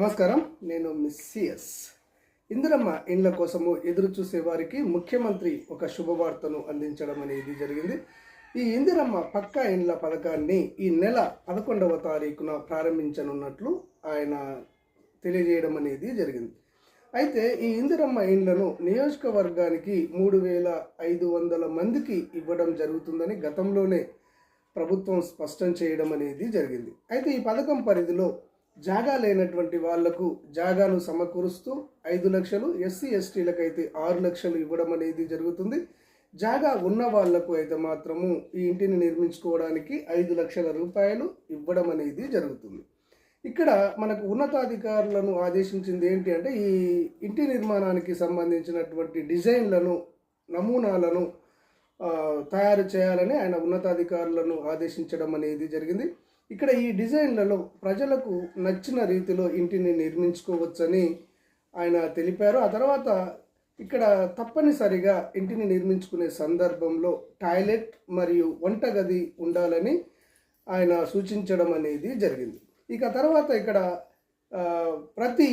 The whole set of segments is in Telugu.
నమస్కారం నేను మిస్ సిఎస్ ఇందిరమ్మ ఇండ్ల కోసము ఎదురు చూసే వారికి ముఖ్యమంత్రి ఒక శుభవార్తను అందించడం అనేది జరిగింది. ఈ ఇందిరమ్మ పక్కా ఇండ్ల పథకాన్ని ఈ నెల పదకొండవ తారీఖున ప్రారంభించనున్నట్లు ఆయన తెలియజేయడం అనేది జరిగింది. అయితే ఈ ఇందిరమ్మ ఇండ్లను నియోజకవర్గానికి మూడు వేల ఐదు వందల మందికి ఇవ్వడం జరుగుతుందని గతంలోనే ప్రభుత్వం స్పష్టం చేయడం అనేది జరిగింది. అయితే ఈ పథకం పరిధిలో జాగా లేనటువంటి వాళ్ళకు జాగాను సమకూరుస్తూ ఐదు లక్షలు ఎస్సీ ఎస్టీలకైతే ఆరు లక్షలు ఇవ్వడం అనేది జరుగుతుంది. జాగా ఉన్న వాళ్ళకు అయితే మాత్రము ఈ ఇంటిని నిర్మించుకోవడానికి ఐదు లక్షల రూపాయలు ఇవ్వడం అనేది జరుగుతుంది. ఇక్కడ మనకు ఉన్నతాధికారులను ఆదేశించింది ఏంటి అంటే ఈ ఇంటి నిర్మాణానికి సంబంధించినటువంటి డిజైన్లను నమూనాలను తయారు చేయాలని ఆయన ఉన్నతాధికారులను ఆదేశించడం అనేది జరిగింది. ఇక్కడ ఈ డిజైన్లలో ప్రజలకు నచ్చిన రీతిలో ఇంటిని నిర్మించుకోవచ్చని ఆయన తెలిపారు. ఆ తర్వాత ఇక్కడ తప్పనిసరిగా ఇంటిని నిర్మించుకునే సందర్భంలో టాయిలెట్ మరియు వంటగది ఉండాలని ఆయన సూచించడం అనేది జరిగింది. ఇక తర్వాత ఇక్కడ ప్రతి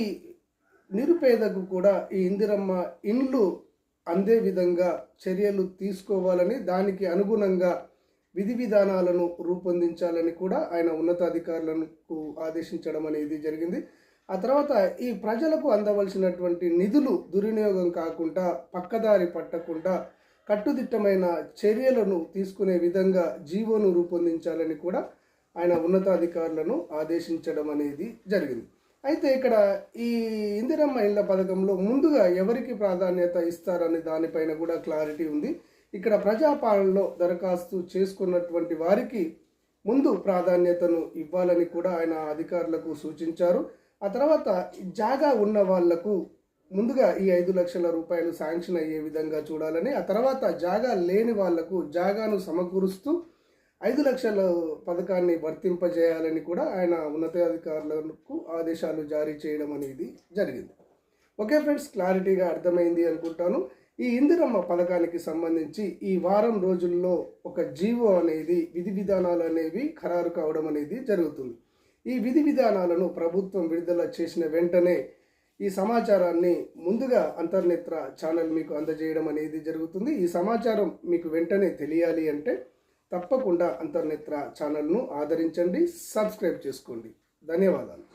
నిరుపేదకు కూడా ఈ ఇందిరమ్మ ఇండ్లు అందే విధంగా చర్యలు తీసుకోవాలని దానికి అనుగుణంగా విధి విధానాలను రూపొందించాలని కూడా ఆయన ఉన్నతాధికారులకు ఆదేశించడం అనేది జరిగింది. ఆ తర్వాత ఈ ప్రజలకు అందవలసినటువంటి నిధులు దుర్వినియోగం కాకుండా పక్కదారి పట్టకుండా కట్టుదిట్టమైన చర్యలను తీసుకునే విధంగా జీవోను రూపొందించాలని కూడా ఆయన ఉన్నతాధికారులను ఆదేశించడం అనేది జరిగింది. అయితే ఇక్కడ ఈ ఇందిరమ్మ ఇళ్ళ పథకంలో ముందుగా ఎవరికి ప్రాధాన్యత ఇస్తారనే దానిపైన కూడా క్లారిటీ ఉంది. ఇక్కడ ప్రజాపాలనలో దరఖాస్తు చేసుకున్నటువంటి వారికి ముందు ప్రాధాన్యతను ఇవ్వాలని కూడా ఆయన అధికారులకు సూచించారు. ఆ తర్వాత జాగా ఉన్న వాళ్ళకు ముందుగా ఈ ఐదు లక్షల రూపాయలు శాంక్షన్ అయ్యే విధంగా చూడాలని ఆ తర్వాత జాగా లేని వాళ్ళకు జాగాను సమకూరుస్తూ ఐదు లక్షల పథకాన్ని వర్తింపజేయాలని కూడా ఆయన ఉన్నతాధికారులకు ఆదేశాలు జారీ చేయడం అనేది జరిగింది. ఓకే ఫ్రెండ్స్ క్లారిటీగా అర్థమైంది అనుకుంటాను. ఈ ఇందిరమ్మ పథకానికి సంబంధించి ఈ వారం రోజుల్లో ఒక జీవో అనేది విధి విధానాలు అనేవి ఖరారు కావడం అనేది జరుగుతుంది. ఈ విధి విధానాలను ప్రభుత్వం విడుదల చేసిన వెంటనే ఈ సమాచారాన్ని ముందుగా అంతర్నేత్ర ఛానల్ మీకు అందజేయడం అనేది జరుగుతుంది. ఈ సమాచారం మీకు వెంటనే తెలియాలి అంటే తప్పకుండా అంతర్నేత్ర ఛానల్ను ఆదరించండి సబ్స్క్రైబ్ చేసుకోండి. ధన్యవాదాలు.